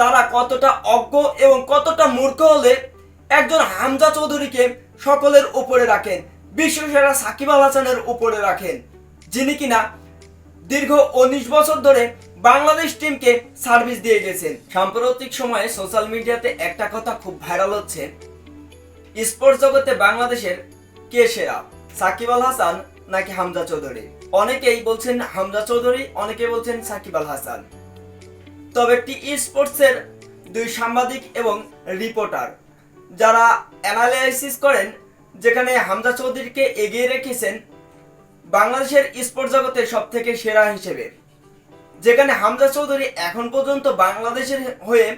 তারা কতটা অজ্ঞ এবং কতটা মূর্খ হলে একজন হামজা চৌধুরীকে সকলের উপরে রাখেন বিশ্বসেরা সাকিব আল হাসানের উপরে রাখেন, যিনি কিনা দীর্ঘ উনিশ বছর ধরে বাংলাদেশ টিমকে সার্ভিস দিয়ে গেছেন। সাম্প্রতিক সময়ে সোশ্যাল মিডিয়াতে একটা কথা খুব ভাইরাল হচ্ছে, স্পোর্টস জগতে বাংলাদেশের কে সেরা, সাকিব আল হাসান নাকি হামজা চৌধুরী? অনেকেই বলছেন হামজা চৌধুরী, অনেকে বলছেন সাকিব আল হাসান। তবে টি স্পোর্টসের দুই সাংবাদিক এবং রিপোর্টার যারা অ্যানালাইসিস করেন, যেখানে হামজা চৌধুরীকে এগিয়ে রেখেছেন বাংলাদেশের স্পোর্টস জগতে সব থেকে সেরা হিসেবে, যেখানে হামজা চৌধুরী এখন পর্যন্ত বাংলাদেশের হয়ে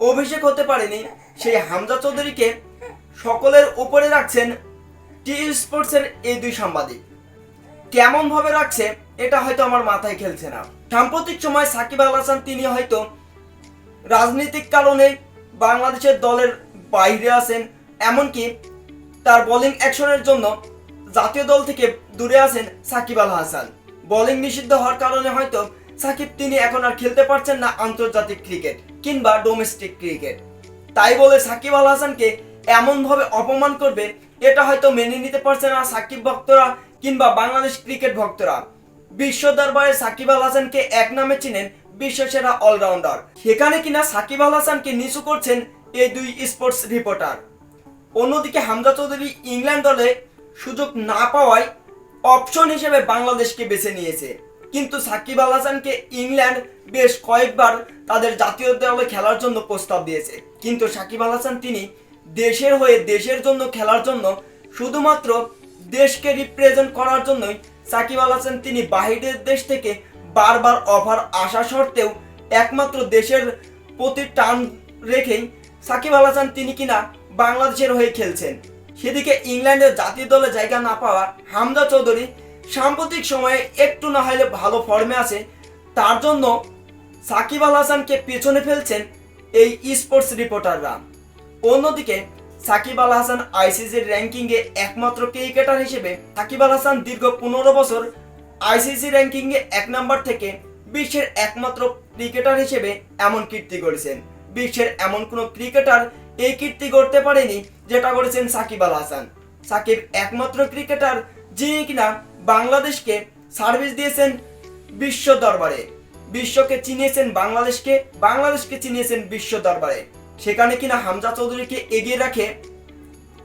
অভিষেক হতে পারেনি, সেই হামজা চৌধুরীকে সকলের উপরে রাখছেন টি স্পোর্টসের এই দুই সাংবাদিক। কেমন ভাবে রাখছে, এটা হয়তো আমার মাথায় খেলছে না। সাম্প্রতিক সময় সাকিব আল হাসান, তিনি হয়তো রাজনৈতিক কারণে বাংলাদেশের দলের বাইরে আছেন, এমনকি তার বোলিং অ্যাকশনের জন্য জাতীয় দল থেকে দূরে আছেন সাকিব আল হাসান। বোলিং নিষিদ্ধ হওয়ার কারণে হয়তো সাকিব, তিনি এখন আর খেলতে পারছেন না আন্তর্জাতিক ক্রিকেট কিংবা ডোমেস্টিক ক্রিকেট তাই বলে সাকিব আল হাসানকে এমনভাবে অপমান করবে এটা হয়তো মেনে নিতে পারছে না সাকিব ভক্তরা কিংবা বাংলাদেশ ক্রিকেট ভক্তরা। বিশ্ব দরবারে সাকিব আল হাসানকে এক নামে চিনেন বিশ্বসেরা অলরাউন্ডার। সেখানে কিনা সাকিব আল হাসানকে নিচু করছেন এই দুই স্পোর্টস রিপোর্টার। অন্যদিকে হামজা চৌধুরী ইংল্যান্ড দলে সুযোগ না পাওয়ায় অপশন হিসেবে বাংলাদেশকে বেছে নিয়েছে। কিন্তু সাকিব আল হাসানকে ইংল্যান্ড বেশ কয়েকবার তাদের জাতীয় দলে খেলার জন্য প্রস্তাব দিয়েছে। কিন্তু সাকিব আল হাসান তিনি দেশের হয়ে দেশের জন্য, খেলার জন্য, শুধুমাত্র দেশকে রিপ্রেজেন্ট করার জন্যই সাকিব আল হাসান তিনি বাহিরের দেশ থেকে বারবার অফার আসা সত্ত্বেও একমাত্র দেশের প্রতি টান রেখেই সাকিব আল হাসান তিনি কিনা বাংলাদেশের হয়ে খেলছেন। সেদিকে ইংল্যান্ডের জাতীয় দলে জায়গা না পাওয়া হামজা চৌধুরী সাম্প্রতিক সময়ে একটু না হলে ভালো ফর্মে আছে, তার জন্য সাকিব আল হাসানকে পেছনে ফেলছেন এই স্পোর্টস রিপোর্টাররা অন্যদিকে, সাকিব আল হাসান আইসিসির র্যাঙ্কিংয়ে একমাত্র ক্রিকেটার হিসেবে সাকিব আল হাসান দীর্ঘ পনেরো বছর আইসিসি র্যাঙ্কিংয়ে এক নম্বর থেকে বিশ্বের একমাত্র ক্রিকেটার হিসেবে এমন কীর্তি করেছেন বিশ্বের এমন কোনো ক্রিকেটার এই কীর্তি করতে পারেনি যেটা করেছেন সাকিব আল হাসান। সাকিব একমাত্র ক্রিকেটার যিনি কিনা বাংলাদেশকে সার্ভিস দিয়েছেন বিশ্ব দরবারে। বিশ্বকে চিনিয়েছেন বাংলাদেশকে বাংলাদেশকে চিনিয়েছেন বিশ্ব দরবারে। সেখানে কিনা হামজা চৌধুরীকে এগিয়ে রাখে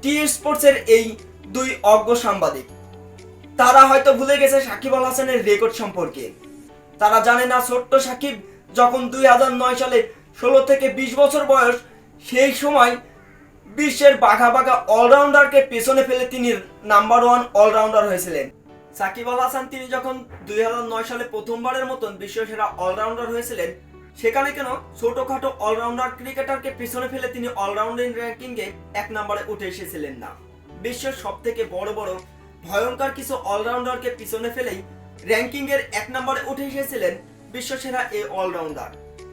টি স্পোর্টসের এই দুই অজ্ঞ সাংবাদিক। তারা হয়তো ভুলে গেছে সাকিব আল হাসানের রেকর্ড সম্পর্কে। তারা জানে না ছোট্ট সাকিব যখন দুই হাজার নয় সালে ষোলো থেকে বিশ বছর বয়স, সেই সময় বিশ্বের বাঘা বাঘা অলরাউন্ডারকে পেছনে ফেলে তিনি নাম্বার ওয়ান অলরাউন্ডার হয়েছিলেন। সাকিব আল হাসান তিনি যখন দুই হাজার নয় সালে প্রথমবারের মতন বিশ্বসেরা অলরাউন্ডার হয়েছিলেন সেখানে কেন ছোটখাটো অলরাউন্ডার ক্রিকেটারকে পিছনে ফেলে তিনি অলরাউন্ডিং র্যাঙ্কিংয়ে এক নম্বরে উঠে এসেছিলেন না। বিশ্বের সব থেকে বড় বড় ভয়ঙ্কর কিছু অলরাউন্ডারকে পিছনে ফেলেই র্যাঙ্কিংয়ের এক নম্বরে উঠে এসেছিলেন বিশ্বসেরা এই অলরাউন্ডার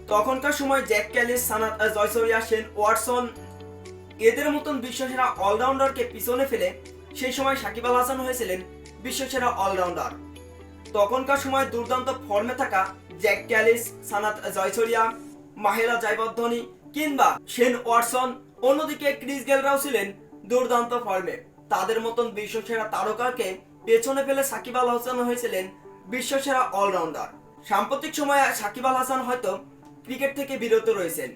তখনকার সময় Jacques Kallis Sanath Jayasuriya Shane Watson এদের মতন বিশ্বসেরা অলরাউন্ডারকে পিছনে ফেলে সেই সময় সাকিব আল হাসান হয়েছিলেন বিশ্বসেরা অলরাউন্ডার তখনকার সময় দুর্দান্ত ফর্মে থাকা জ্যাক ক্যালিস সানাত জয়সরিয়া মাহেরা জয়বর্ধনী কিংবা শেন ওয়াটসন। অন্যদিকে ক্রিস গেলরাও ছিলেন দুর্দান্ত ফর্মে। তাদের মতন বিশ্বসেরা তারকাকে পেছনে ফেলে সাকিব আল হাসান হয়েছিলেন বিশ্বসেরা অলরাউন্ডার। সাম্প্রতিক সময়ে সাকিব আল হাসান হয়তো ক্রিকেট থেকে বিরত রয়েছেন,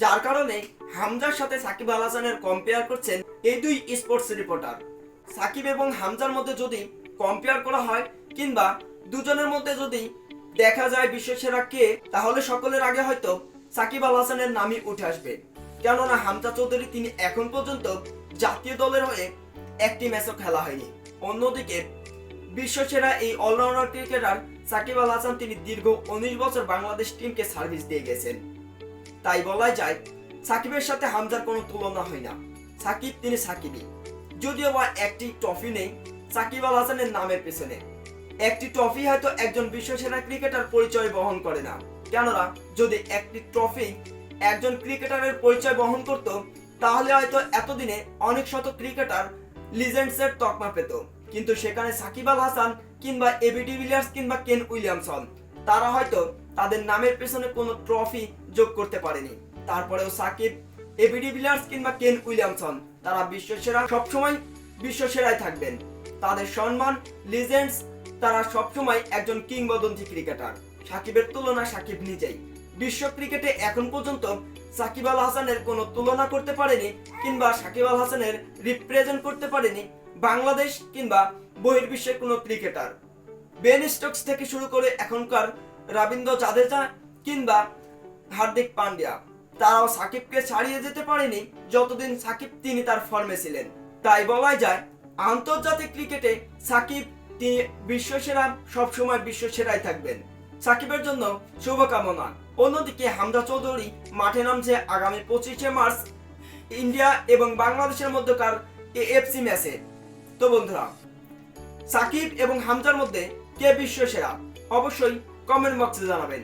যার কারণে হামজার সাথে সাকিব আল হাসানের কম্পেয়ার করছেন এই দুই স্পোর্টস রিপোর্টার সাকিব এবং হামজার মধ্যে যদি কম্পেয়ার করা হয় কিংবা দুজনের মধ্যে যদি দেখা যায় বিশ্বসেরা কে, তাহলে সকলের আগে হয়তো সাকিব আল হাসানের নামই উঠে আসবে। কেননা হামজা চৌধুরী তিনি এখন পর্যন্ত জাতীয় দলের হয়ে একটি ম্যাচও খেলা হয়নি। অন্যদিকে বিশ্বসেরা এই অলরাউন্ডার ক্রিকেটার সাকিব আল হাসান তিনি দীর্ঘ উনিশ বছর বাংলাদেশ টিমকে সার্ভিস দিয়ে গেছেন। তাই বলা যায়, সাকিবের সাথে হামজার কোনো তুলনা হয় না। সাকিব তিনি সাকিবই। যদিও বা একটি ট্রফি নেই, সাকিব আল হাসানের নামের পেছনে। একটি ট্রফি হয়তো একজন বিশ্বসেরা ক্রিকেটার পরিচয় বহন করে না। কেননা, যদি একটি ট্রফি একজন ক্রিকেটারের পরিচয় বহন করত, তাহলে হয়তো এতদিনে অনেক শত ক্রিকেটার লিজেন্ডসের তকমা পেত। কিন্তু সেখানে সাকিব আল হাসান কিংবা এবি ডিভিলিয়ার্স কিংবা কেন উইলিয়ামসন, তারা হয়তো তাদের নামের পেছনে কোনো ট্রফি যোগ করতে পারেনি। তারপরেও সাকিব এবি ডিভিলিয়ার্স কিংবা কেন উইলিয়ামসন, তারা বিশ্বসেরা, সবসময় বিশ্বসেরাই থাকবেন। তাদের সম্মান, লিজেন্ডস তারা সবসময় একজন কিংবদন্তি ক্রিকেটার। সাকিবের তুলনা সাকিব নিজেই। বিশ্ব ক্রিকেটে এখন পর্যন্ত সাকিব আল হাসানের কোনো তুলনা করতে পারেনি কিংবা সাকিব আল হাসানের রিপ্রেজেন্ট করতে পারেনি বাংলাদেশ কিংবা বহির্বিশ্বের কোনো ক্রিকেটার। বেন স্টোকস থেকে শুরু করে এখনকার রবীন্দ্র জাদেজা কিংবা হার্দিক পান্ডিয়া, তারাও সাকিবকে ছাড়িয়ে যেতে পারেনি যতদিন সাকিব তিনি তার ফর্মে ছিলেন। তাই বলাই যায়, আন্তর্জাতিক ক্রিকেটে সাকিব তিনি বিশ্বসেরা, সবসময় বিশ্বসেরাই থাকবেন। সাকিবের জন্য শুভকামনা। অন্যদিকে হামজা চৌধুরী মাঠে নামছে আগামী পঁচিশে মার্চ ইন্ডিয়া এবং বাংলাদেশের মধ্যকার এএফসি ম্যাচে। তো বন্ধুরা, সাকিব এবং হামজার মধ্যে কে বিশ্বসেরা? অবশ্যই কমেন্ট বক্সে জানাবেন।